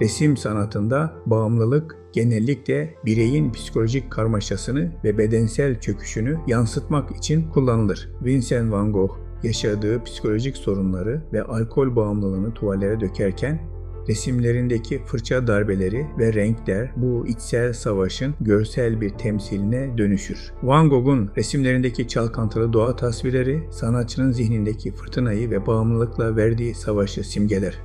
Resim sanatında bağımlılık genellikle bireyin psikolojik karmaşasını ve bedensel çöküşünü yansıtmak için kullanılır. Vincent van Gogh yaşadığı psikolojik sorunları ve alkol bağımlılığını tuvallere dökerken resimlerindeki fırça darbeleri ve renkler bu içsel savaşın görsel bir temsiline dönüşür. Van Gogh'un resimlerindeki çalkantılı doğa tasvirleri sanatçının zihnindeki fırtınayı ve bağımlılıkla verdiği savaşı simgeler.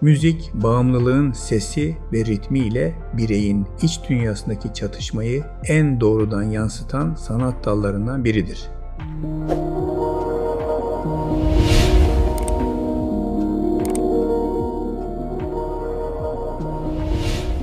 Müzik, bağımlılığın sesi ve ritmiyle bireyin iç dünyasındaki çatışmayı en doğrudan yansıtan sanat dallarından biridir.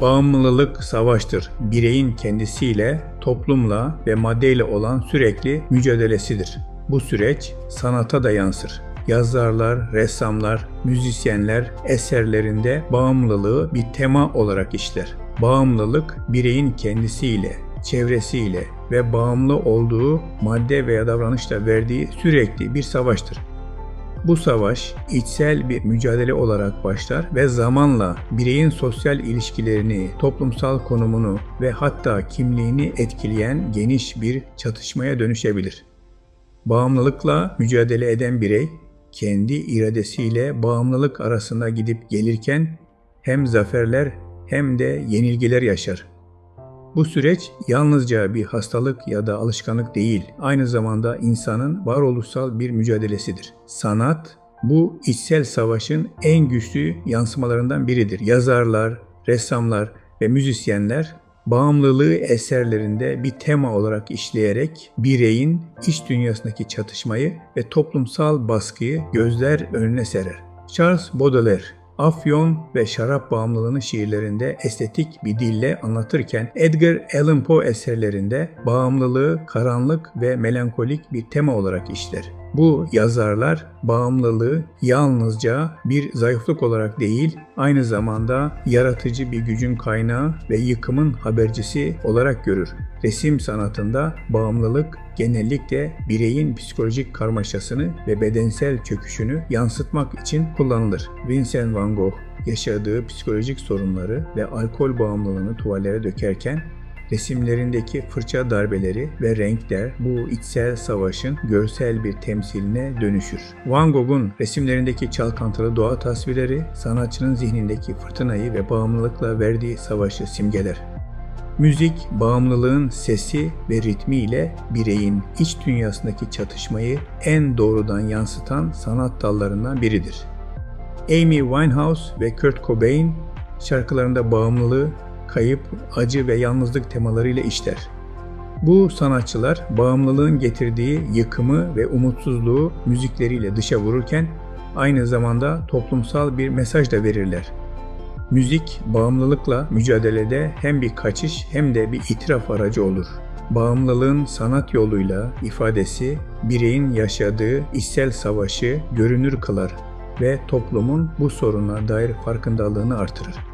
Bağımlılık savaştır. Bireyin kendisiyle, toplumla ve maddeyle olan sürekli mücadelesidir. Bu süreç sanata da yansır. Yazarlar, ressamlar, müzisyenler eserlerinde bağımlılığı bir tema olarak işler. Bağımlılık bireyin kendisiyle, çevresiyle ve bağımlı olduğu madde veya davranışla verdiği sürekli bir savaştır. Bu savaş içsel bir mücadele olarak başlar ve zamanla bireyin sosyal ilişkilerini, toplumsal konumunu ve hatta kimliğini etkileyen geniş bir çatışmaya dönüşebilir. Bağımlılıkla mücadele eden birey kendi iradesiyle bağımlılık arasında gidip gelirken hem zaferler hem de yenilgiler yaşar. Bu süreç yalnızca bir hastalık ya da alışkanlık değil, aynı zamanda insanın varoluşsal bir mücadelesidir. Sanat, bu içsel savaşın en güçlü yansımalarından biridir. Yazarlar, ressamlar ve müzisyenler bağımlılığı eserlerinde bir tema olarak işleyerek bireyin iç dünyasındaki çatışmayı ve toplumsal baskıyı gözler önüne serer. Charles Baudelaire Afyon ve şarap bağımlılığını şiirlerinde estetik bir dille anlatırken Edgar Allan Poe eserlerinde bağımlılığı karanlık ve melankolik bir tema olarak işler. Bu yazarlar bağımlılığı yalnızca bir zayıflık olarak değil, aynı zamanda yaratıcı bir gücün kaynağı ve yıkımın habercisi olarak görür. Resim sanatında bağımlılık genellikle bireyin psikolojik karmaşasını ve bedensel çöküşünü yansıtmak için kullanılır. Vincent van Gogh yaşadığı psikolojik sorunları ve alkol bağımlılığını tuvallere dökerken resimlerindeki fırça darbeleri ve renkler bu içsel savaşın görsel bir temsiline dönüşür. Van Gogh'un resimlerindeki çalkantılı doğa tasvirleri sanatçının zihnindeki fırtınayı ve bağımlılıkla verdiği savaşı simgeler. Müzik, bağımlılığın sesi ve ritmiyle bireyin iç dünyasındaki çatışmayı en doğrudan yansıtan sanat dallarından biridir. Amy Winehouse ve Kurt Cobain şarkılarında bağımlılığı, kayıp, acı ve yalnızlık temalarıyla işler. Bu sanatçılar bağımlılığın getirdiği yıkımı ve umutsuzluğu müzikleriyle dışa vururken aynı zamanda toplumsal bir mesaj da verirler. Müzik bağımlılıkla mücadelede hem bir kaçış hem de bir itiraf aracı olur. Bağımlılığın sanat yoluyla ifadesi bireyin yaşadığı içsel savaşı görünür kılar ve toplumun bu soruna dair farkındalığını artırır.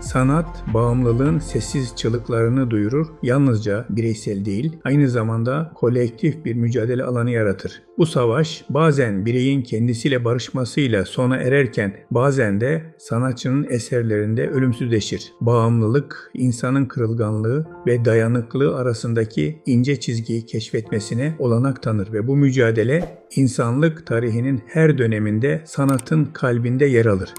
Sanat, bağımlılığın sessiz çığlıklarını duyurur, yalnızca bireysel değil, aynı zamanda kolektif bir mücadele alanı yaratır. Bu savaş bazen bireyin kendisiyle barışmasıyla sona ererken bazen de sanatçının eserlerinde ölümsüzleşir. Bağımlılık, insanın kırılganlığı ve dayanıklılığı arasındaki ince çizgiyi keşfetmesine olanak tanır ve bu mücadele insanlık tarihinin her döneminde sanatın kalbinde yer alır.